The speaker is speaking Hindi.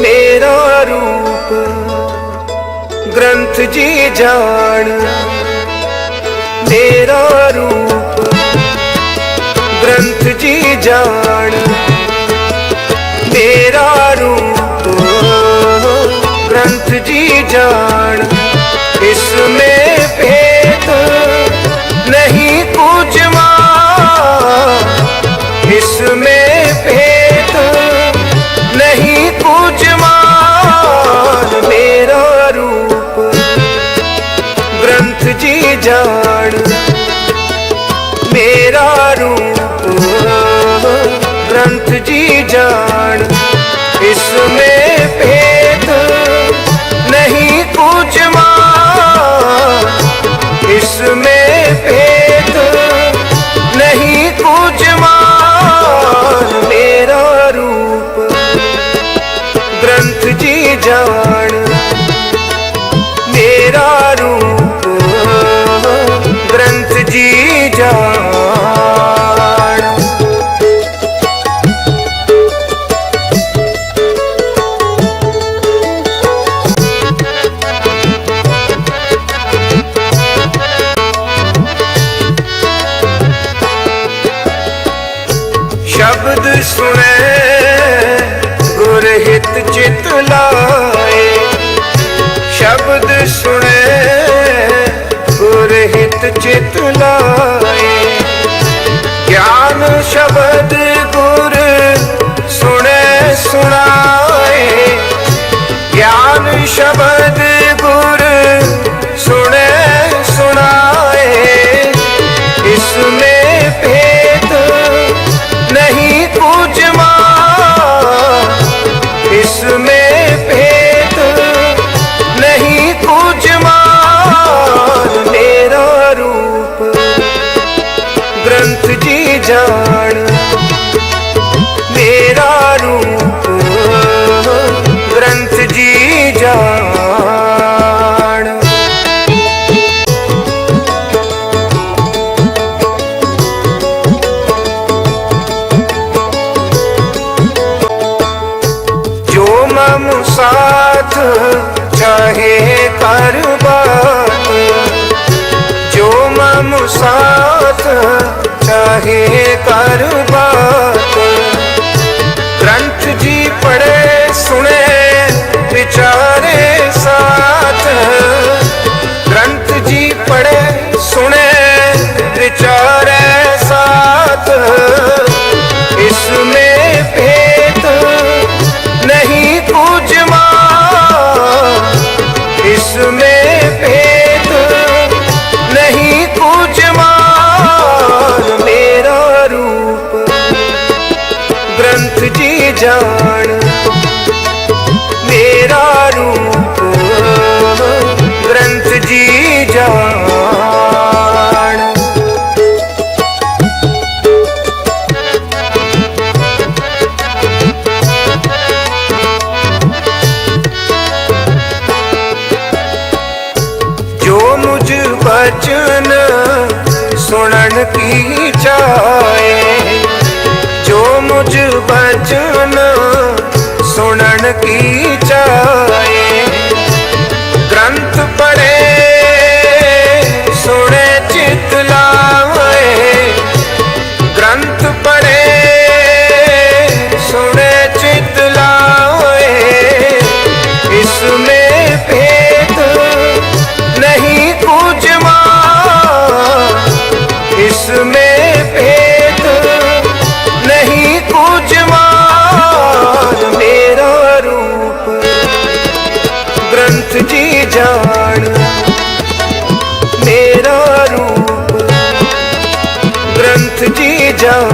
मेरा रूप ग्रंथ जी जान। मेरा रूप ग्रंथ जी जान। जान। मेरा रूप ग्रंथ जी जान। इसमें भेद ਸੁਣੇ ਗੁਰ ਹਿਤ ਚਿਤ ਲਾਏ। ਸ਼ਬਦ ਸੁਣੇ ਗੁਰ ਹਿਤ ਚਿਤ ਲਾਏ। ਗਿਆਨ ਸ਼ਬਦ जी जान। मेरा रूप ग्रंथ जी जान। जो मम साथ चाहे कर बात, जो मम साथ चाहे कर बात। ग्रंथ जी पढ़े, सुने, विचारे साथ। ग्रंथ जी पढ़े, सुने, विचारे साथ। इसमें भेद नहीं मान इसमें भेद ग्रंथ जी जान मेरा रूप ग्रंथ जी जान जो मुझ बचन सुनन की चाहे सुनन की चाहे। ग्रंथ पढ़े सुने चित लाए ग्रंथ पढ़े जी जान मेरा रूप ग्रंथ जी जान।